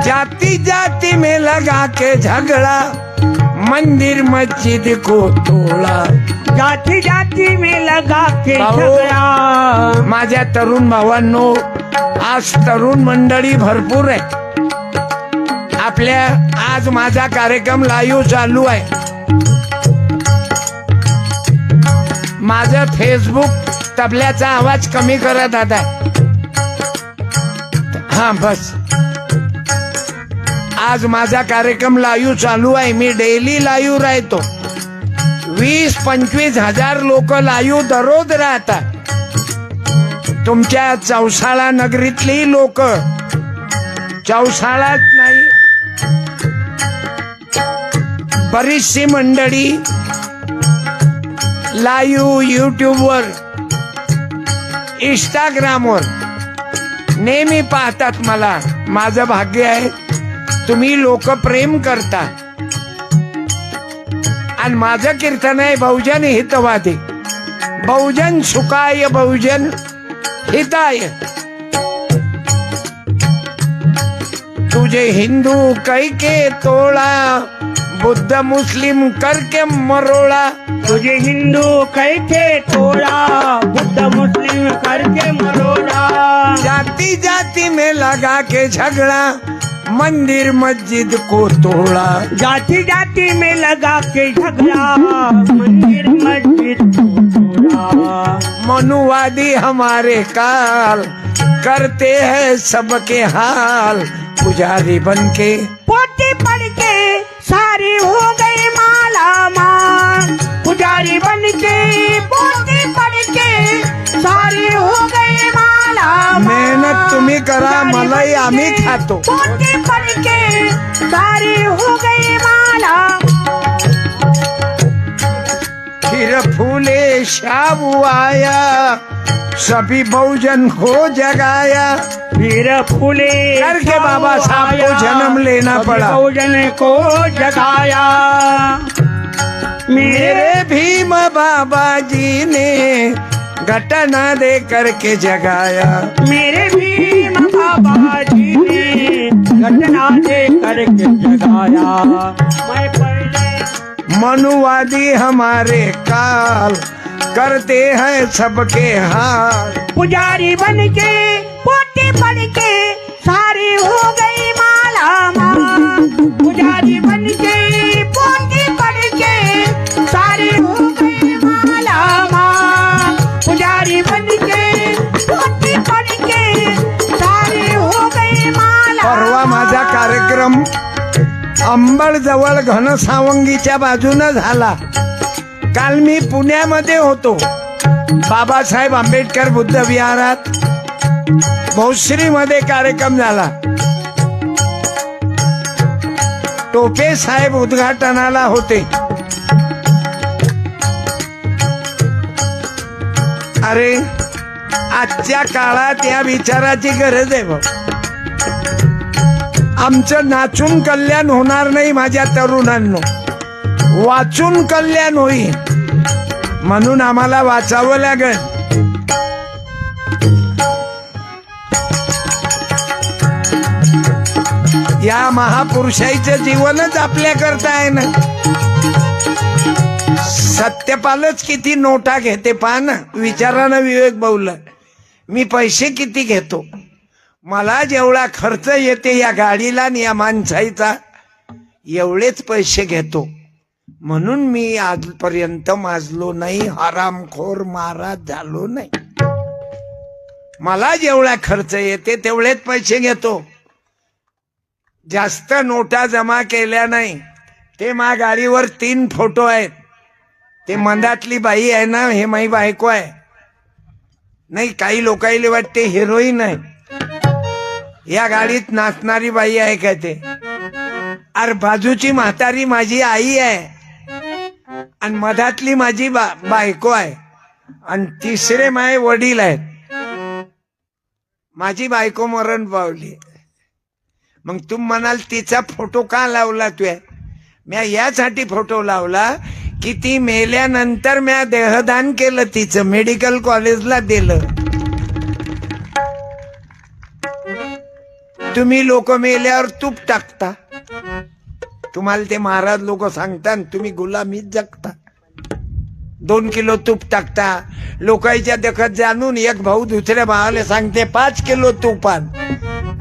जाति जाति में लगा के झगड़ा मंदिर मस्जिद को तोड़ा। जाती जाती में लगा के. झगड़ा। माझ्या तरुण भावांनो आज तरुण मंडळी भरपूर आहे. आपल्या आज माझा कार्यक्रम लाईव्ह चालू आहे. माझं फेसबुक तबल्याचा आवाज कमी करा दादा. हा बस. आज माझा कार्यक्रम लाईव्ह चालू आहे. मी डेली लाईव्ह राहतो. वीस पंचवीस हजार लोक लाईव्ह दररोज राहतात. तुमच्या चौसाळा नगरीतली लोक. चौसाळाच नाही. बरीचशी मंडळी लाईव्ह युट्यूबवर इंस्टाग्रामवर नेहमी पाहतात मला. माझं भाग्य आहे तुम्ही लोक प्रेम करता. आणि माझं कीर्तन आहे बहुजन हितवादी. बहुजन सुखाय बहुजन हिताय. तुझे हिंदू कै के तोड़ा बुद्ध मुस्लिम करके मरोड़ा तुझे हिंदू कैसे तोड़ा बुद्ध मुस्लिम करके मरोड़ा जाति जाति में लगा के झगड़ा. मंदिर मस्जिद को तोड़ा। जाति जाति में लगा के झगड़ा मंदिर मस्जिद को तोड़ा। मनुवादी हमारे काल करते हैं सबके हाल। पुजारी बन के पोते पड़ के सारे हो गए माला माल पुजारी बन के पोते पड़ के करा मलाई आम्ही खातो। के हो गए माला। फिर फूले शाबू आया सभी बहुजन को जगाया। फिर फूले करके बाबा साहब को जन्म लेना पड़ा। बहुजन को जगाया। मेरे भीम बाबा जी ने घटना दे करके जगाया। मेरे ने घटना दे करके जगाया। मैं पहले मनुवादी हमारे काल करते हैं सबके हाल। पुजारी बन के पोते बन के सारे हो गए माला माल पुजारी बन अंबड जवळ घनसावंगीच्या बाजूनं झाला. काल मी पुण्यामध्ये होतो. बाबासाहेब आंबेडकर बुद्ध विहारात. भोसरीमध्ये कार्यक्रम झाला. टोपे साहेब उद्घाटनाला होते. अरे आजच्या काळात या विचाराची गरज आहे बघ. आमचं नाचून कल्याण होणार नाही माझ्या तरुणांनो. वाचून कल्याण होईल. म्हणून आम्हाला वाचावं लागेल. या महापुरुषाईचं जीवनच आपल्या करता आहे ना सत्यपालच किती नोटा घेते पहा ना विचारानं विवेक बहुला मी पैसे किती घेतो? मला जेवढा खर्च येते या गाडीला आणि या माणसाईचा एवढेच पैसे घेतो. म्हणून मी आजपर्यंत माजलो नाही हरामखोर महाराज झालो नाही. मला जेवढा खर्च येते तेवढेच पैसे घेतो. जास्त नोटा जमा केल्या नाही. ते मा गाडीवर तीन फोटो आहेत. ते मंदातली बाई आहे ना हे माई बायको आहे. नाही काही लोकाईले वाटते हिरोईन आहे. या गाडीत नाचणारी बाई आहे का ते? अरे बाजूची म्हातारी माझी आई आहे. आणि मधातली माझी बा बायको आहे. आणि तिसरे माय वडील आहेत. माझी बायको मरण पावली. मग तू म्हणाल तिचा फोटो का लावला तू? म्या यासाठी फोटो लावला की ती मेल्यानंतर म्या देहदान केलं तिचं मेडिकल कॉलेजला दिलं. तुम्ही लोक मेल्यावर तूप टाकता. तुम्हाला ते महाराज लोक सांगतात तुम्ही गुलामीत जगता. दोन किलो तूप टाकता. लोकांच्या देखत जाणून एक भाऊ दुसऱ्या भावाला सांगते पाच किलो तूप आण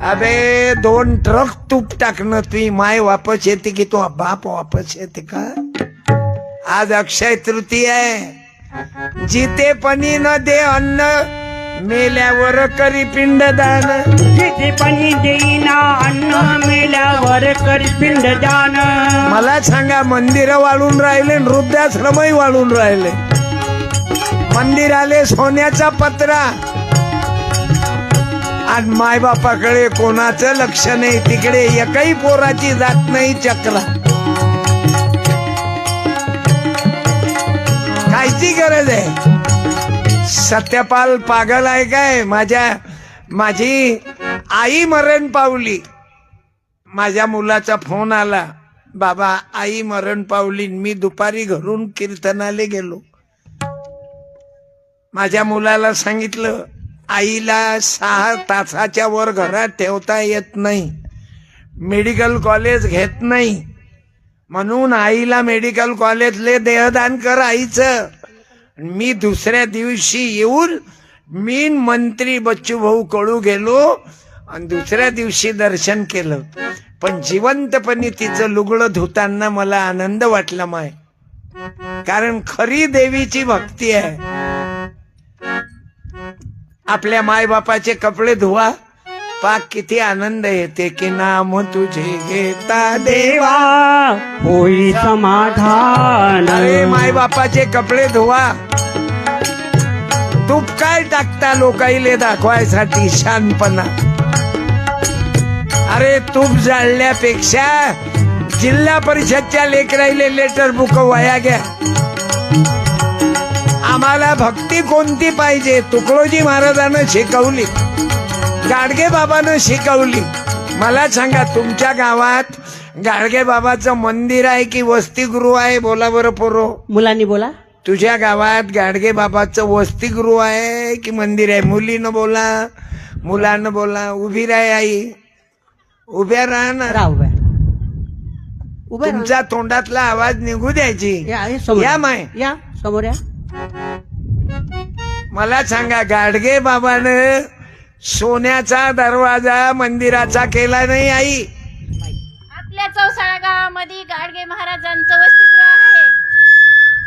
अबे दोन ट्रक तूप टाकणं तुम्ही माय वापस येते की तो बाप वापस येते का? आज अक्षय तृतीय आहे. जिते पणी न दे अन्न मेल्यावर करी पिंडदान. जिथे पणी देईना अन्न मेल्यावर कर पिंड दान मला सांगा मंदिर वाळून राहिले वृद्धाश्रमही वाळून राहिले. मंदिराले सोन्याचा पत्रा. आणि मायबापाकडे कोणाचं लक्ष नाही तिकडे एकही पोराची जात नाही चक्रा. कायची गरज आहे? सत्यपाल पागल आहे काय? माझ्या माझी आई मरण पावली. माझ्या मुलाचा फोन आला. बाबा आई मरण पावली. मी दुपारी घरून कीर्तनाले गेलो. माझ्या मुलाला सांगितलं आईला सहा तासाच्या वर घरात ठेवता येत नाही. मेडिकल कॉलेज घेत नाही. म्हणून आईला मेडिकल कॉलेजले देहदान कर आईचं. मी दुसऱ्या दिवशी येऊन मी मंत्री बच्चू भाऊ कळू गेलो आणि दुसऱ्या दिवशी दर्शन केलं. पण जिवंतपणी तिचं लुगडं धुताना मला आनंद वाटला माय. कारण खरी देवीची भक्ती आहे. आपल्या मायबापाचे कपडे धुवा. पाक किती आनंद येते की नाम तुझे घेता देवा. होई समाधान. अरे माय बापाचे कपडे धुवा. तूप काय टाकता लोकाईले दाखवायसाठी शानपणा. अरे तूप जाळल्यापेक्षा जिल्हा परिषदच्या लेकराईले लेटर बुक वाया घ्या. आम्हाला भक्ती कोणती पाहिजे? तुकडोजी महाराजानं शिकवली. गाडगे बाबानं शिकवली. मला सांगा तुमच्या गावात गाडगे बाबाचं मंदिर आहे की वसतिगृह आहे? बोला बरं पोरो. मुलांनी बोला. तुझ्या गावात गाडगे बाबाचं वसतिगृह आहे की मंदिर आहे? मुलीनं बोला मुलानं बोला. उभी राह आई. उभ्या राहा ना. राह उभ्या. उभ्या राहा. तुमचा तोंडातला आवाज निघू द्यायची. या समोर या. माय. या समोर या. मला सांगा गाडगे बाबानं सोन्याचा दरवाजा मंदिराचा केला नाही आई. आपल्या चौसाळा गावामध्ये गाडगे महाराजांचं वसतिगृह आहे.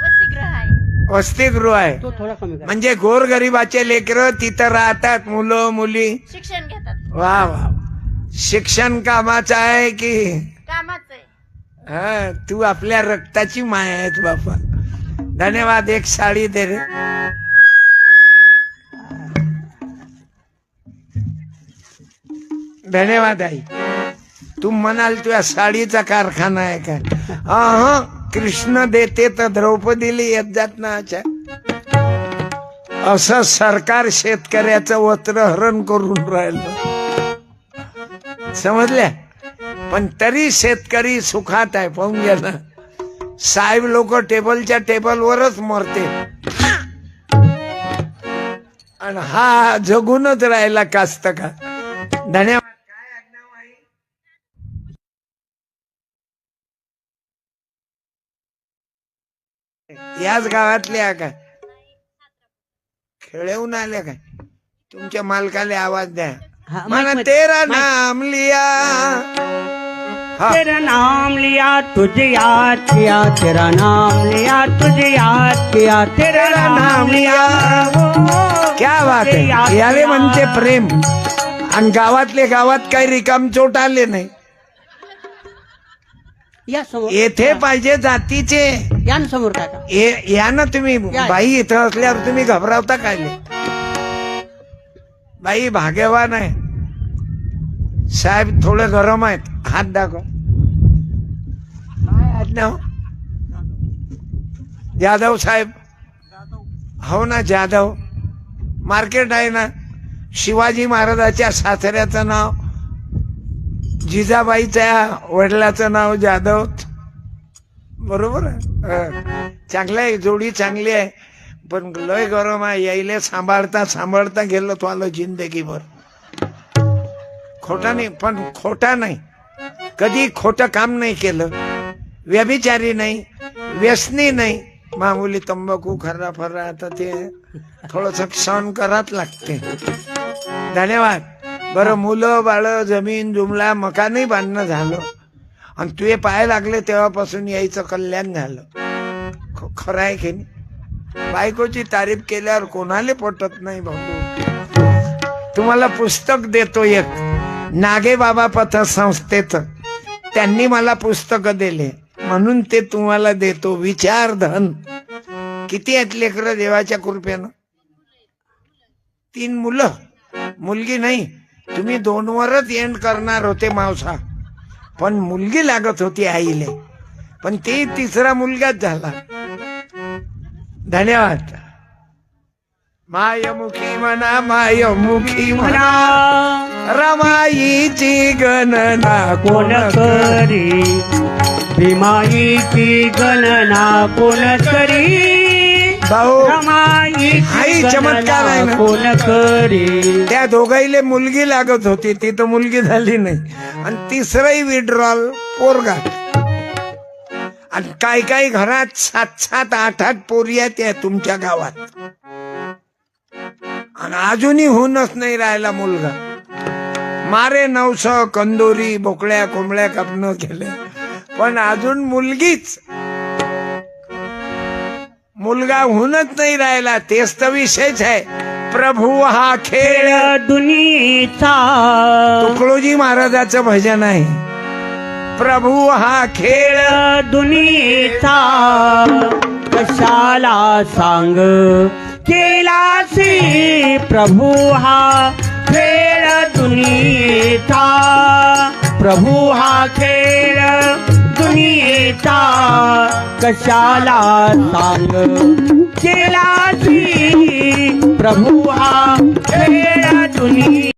वसतिगृह आहे. वसतिगृह आहे. तो थोडा कमी करा. म्हणजे गोरगरिबाचे लेकर तिथं राहतात मुलं मुली. शिक्षण घेतात. वा वा शिक्षण कामाचं आहे की? कामाचं आहे. हा तू आपल्या रक्ताची माय आहेस बापा. धन्यवाद एक साडी दे रे. धन्यवाद आई. तू म्हणाल तुझ्या साडीचा कारखाना आहे का? हा कृष्ण देते तर द्रौपदीला येत जात ना अच्छा असं सरकार शेतकऱ्याचं वस्त्रहरण करून राहिलं. समजल्या? पण तरी शेतकरी सुखात आहे पाहून घ्या ना. साहेब लोक टेबलच्या टेबलवरच मरते. आणि हा जगूनच राहिला कास्त का धन्यवाद. याच गावातल्या काय? खेळवून आल्या काय? तुमच्या मालकाला आवाज द्या. हा, माईक मध्ये- तेरा नाम लिया. हा. तेरा नाम लिया तुझे याद किया तेरा नाम लिया तुझे याद किया तेरा नाम लिया क्या बात आहे याले. म्हणते प्रेम. आणि गावातले गावात काही रिकाम चोट आले नाही. या समोर येथे पाहिजे जातीचे. या ना समोर काका ये- या ना तुम्ही. या. बाई इथं असल्यावर तुम्ही घबरावता काय बाई भाग्यवान आहे. साहेब थोडे गरम आहेत. हात दाखव. काय? जाधव साहेब. हो ना जाधव. मार्केट आहे ना. शिवाजी महाराजाच्या सासऱ्याचं नाव जिजाबाईच्या वडिलाचं नाव जाधव. बरोबर आहे? चांगलं आहे जोडी चांगली आहे. पण लय गरम आहे यायले सांभाळता सांभाळता गेलो तो आलो जिंदगीभर. खोटा नाही पण खोटा नाही. कधी खोटं काम नाही केलं. व्यभिचारी नाही व्यसनी नाही. मामुली तंबाखू खरा फरा आता ते थोडस सहन कराच लागते. धन्यवाद. बरं मुलं बाळ जमीन जुमला मकानही बांधणं झालं. आणि तुझे पाय लागले तेव्हापासून यायचं कल्याण झालं. खरं आहे की नाही? बायकोची तारीफ केल्यावर कोणाला पटत नाही भाऊ तुम्हाला पुस्तक देतो एक. नागे बाबा पतसंस्थेचं त्यांनी मला पुस्तक दिले. म्हणून ते तुम्हाला देतो. विचार धन. किती आहेत लेकरं देवाच्या कृपेनं? तीन मुलं. मुलगी नाही. तुम्ही दोनवरच एंड करणार होते मावसा. पण मुलगी लागत होती आईले. पण ते तिसरा मुलगाच झाला. धन्यवाद. मायमुखी म्हणा मायमुखी म्हणा. रमाईची गणना कोण करी? भीमाईची गणना कोण करी? भाऊ हाही चमत्कार आहे गणना ना. कोण करी? त्या दोघाईले मुलगी लागत होती ती तर मुलगी झाली नाही. आणि तिसरंही विड्रॉल पोरगा. आणि काय काय घरात सात सात आठ आठ पोरी आहेत त्या तुमच्या गावात. आणि अजूनही होऊनच नाही राहिला मुलगा. मारे नवस कंदोरी बोकड्या कोंबड्या कापणं केले पण अजून मुलगीच मुलगा होऊनच नाही राहिला तेच तर विषयच आहे. प्रभू हा खेळ दुनीचा. तुकडोजी महाराजाचं भजन आहे. प्रभू हा खेळ. खेळ दुनीचा. कशाला सांग? केलासी प्रभू हा खेळ दुनीचा. प्रभू हा खेळ कोणी येता कशाला सांग? केला प्रभू हा खेळ दुनी